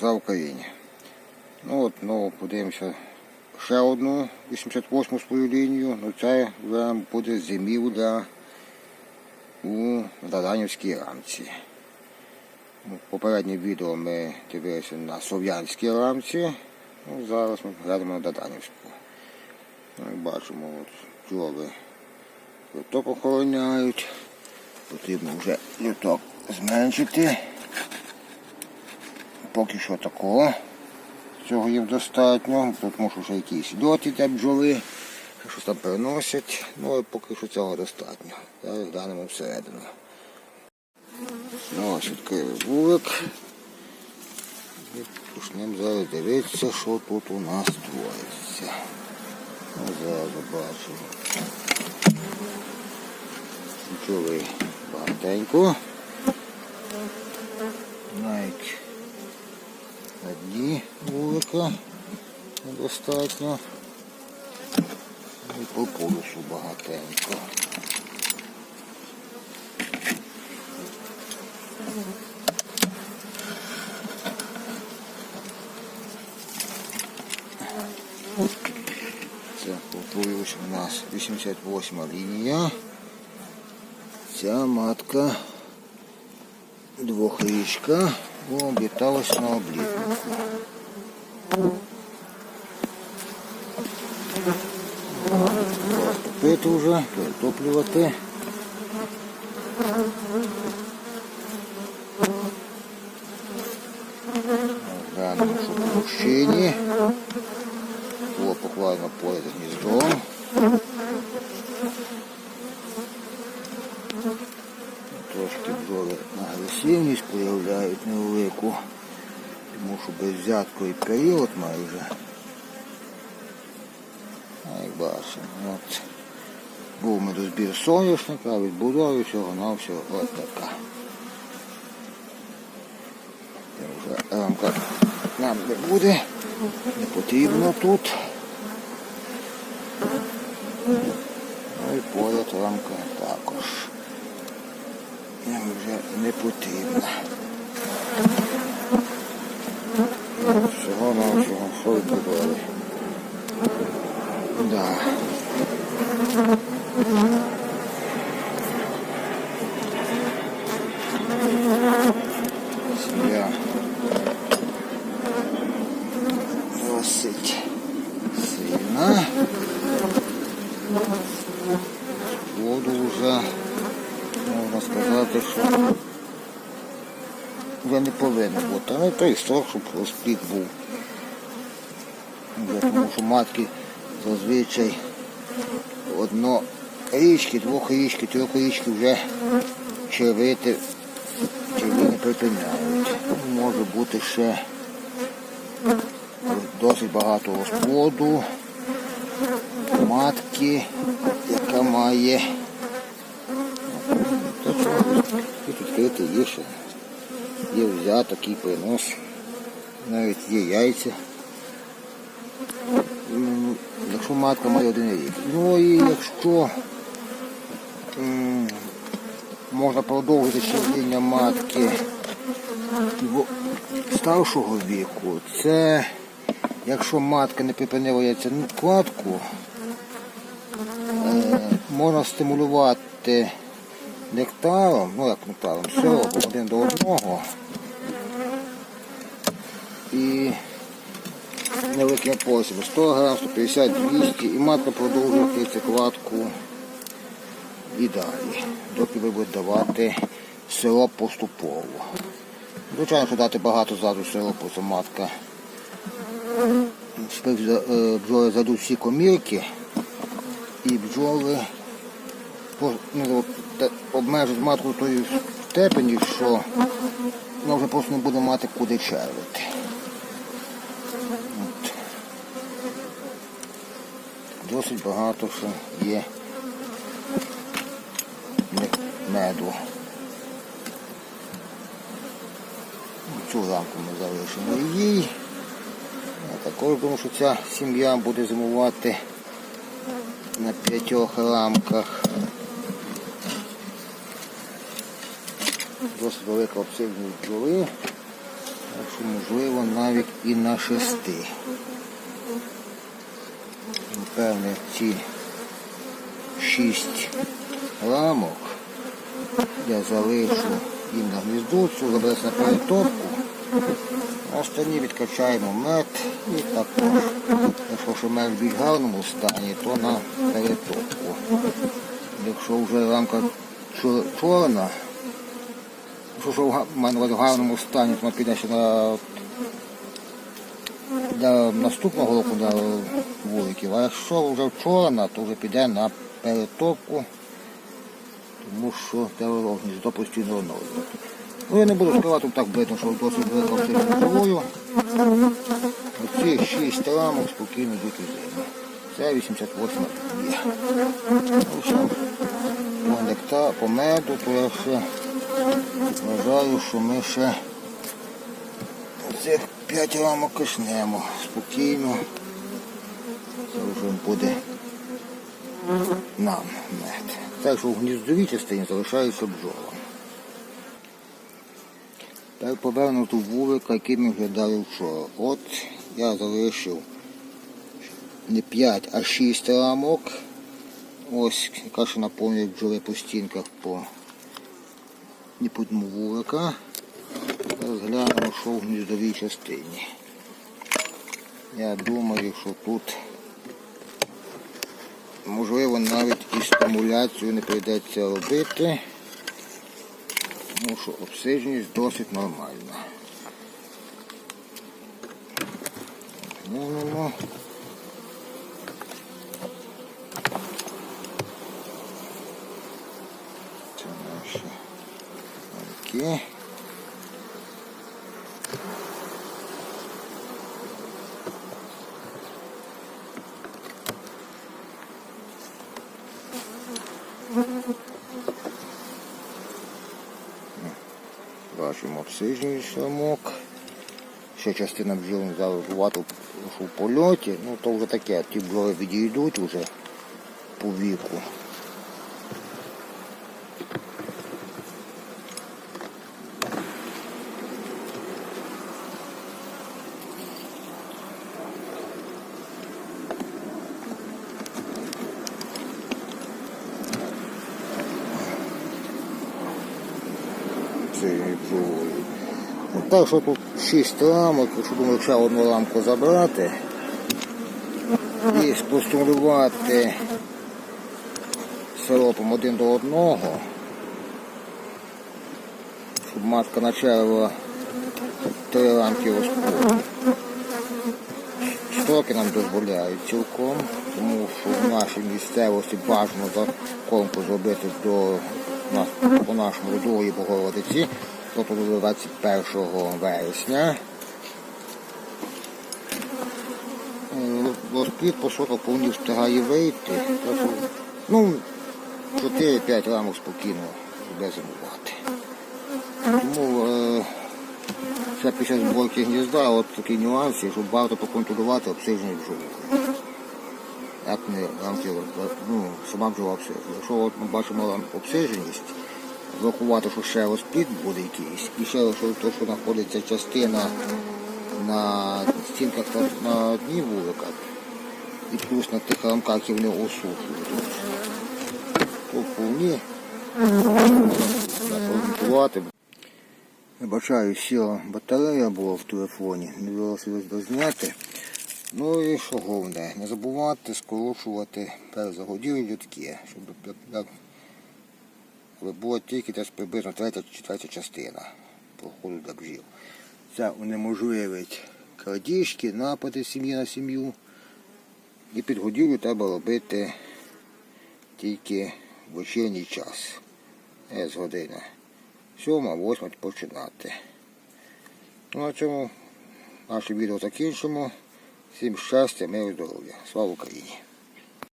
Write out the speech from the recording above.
за Україні. Ну от, ну, подивимося ще одну 88 свою лінію. Ну це вже буде зимівля у Даранівській рамці. Ну, Попереднє відео ми дивилися на Слов'янській рамці. Ну, зараз ми глянемо на Даданівську. Ну, бачимо, от бджоли люток охороняють. Потрібно вже люток зменшити. Поки що такого. Цього їм достатньо. Тут може вже якісь льот іде бджоли, щось там переносять. Ну але поки що цього достатньо. Зараз глянемо всередину. Ну, ось відкрили вулик. І почнемо зараз дивитися, що тут у нас твориться. Ну, зараз бачимо. Бджоли багатенько. Навіть на дні вулика недостатньо. І по полюсу багатенько. Це повторюсь у нас 88 лінія. Ця матка двохрічка обліталась на облітнику. Топити вже, перетоплювати. Глянемо, що по мужчині. Було покладено поряд з гніздом. Трошки бджоли агресивність проявляють невелику, тому що безвзятковий період майже. А як бачимо, от був медозбір соняшника, відбудові всього на всього от така. Вже рамка нам не буде, не потрібно тут. Ну і поряд рамка також. Нам вже не потрібно. Всього на всього, відбудові. Да. Сім'я досить сильна. Воду вже можна сказати, що вже не повинно бути. Але той строк, щоб розплід був. Тому що матки зазвичай одно річки, двох річки, трьох річки вже червити черви не припиняють. Може бути ще досить багато розплоду, матки, яка має та тут відкрити є ще. Є взяток і принос. Навіть є яйця. Якщо матка має один рік. Ну і якщо можна продовжити щеплення матки старшого віку, це якщо матка не припинила яйцяну кладку, е, можна стимулювати нектаром, ну як нектаром, сиропом один до одного. І невеликим посібом 100 грам, 150, 200 і матка продовжує кладку і далі, доки ви будете давати сироп поступово. Звичайно, що дати багато зразу сиропу, це матка. Е, бджоли задуть всі комірки і бджоли ну, те- матку в тої степені, що вона вже просто не буде мати куди червити. Досить багато що є меду. Цю рамку ми залишимо їй. А також думаю, що ця сім'я буде зимувати на п'ятьох рамках. Досить велика обсильність бджоли. Так що можливо навіть і на шести. Напевне, ці шість рамок я залишу їм на гніздуцю, забереться на перетопку. А Останні відкачаємо мед і також. Якщо ще мед в гарному стані, то на перетопку. Якщо вже рамка чорна, якщо в мене в гарному стані, то піде ще на до наступного року до вуликів. А якщо вже чорна, то вже піде на перетопку, тому що теологність до постійного оновлення. Ну я не буду скривати так видно, що досить велика живою. Оці шість рамок спокійно у зиму. Це 88 є. Ну, по нектар, по меду, то я ще вважаю, що ми ще цих п'ять рамок кишнемо спокійно. Це вже буде нам мед. Так що в гніздовій частині залишається бджола. Тепер поверну до вулика, який ми глядали вчора. От я залишив не 5, а 6 рамок. Ось яка ще наповнює бджоли по стінках по ніпутьму вулика. Зараз що в гніздовій частині. Я думаю, що тут можливо навіть і стимуляцію не прийдеться робити. Тому що обсиженість досить нормальна. Глянемо. Це наші рамки. Бачимо обсиженість рамок. Ще частина бджіл зарахувати у польоті. Ну то вже таке, ті бджоли відійдуть вже по віку. Бджолою. Ну, так що тут 6 рамок, якщо думаю, ще одну рамку забрати і спостулювати сиропом один до одного, щоб матка началила три рамки розпору. Строки нам дозволяють цілком, тому що в нашій місцевості бажано закормку зробити до нас по нашому другої Богородиці, до 21 вересня. Е, Розплід по соток повні встигає вийти. Ну, 4-5 рамок спокійно буде зимувати. Тому е, ще під зборки гнізда от такі нюанси, щоб варто поконтролювати обсиження бджоли. Як ми рамки, ну, сама бджола обсижена. Якщо от ми бачимо обсиженість, врахувати, що ще ось розплід буде якийсь, і ще що, то, що знаходиться частина на стінках на дні вулика, і плюс на тих рамках, які вони осушують. То вполне проконтролювати. Вибачаю, сіла батарея була в телефоні, не вдалося дозняти. Ну і що головне, не забувати скорочувати перезагодівлю людське, щоб як- була тільки десь приблизно третя чи четвертя частина проходу до бджіл. Це унеможливить крадіжки, напади сім'ї на сім'ю. І підгодівлю треба робити тільки в вечірній час. З години. Сьома, восьма починати. Ну, на цьому наше відео закінчимо. Всім щастя, миру, здоров'я. Слава Україні!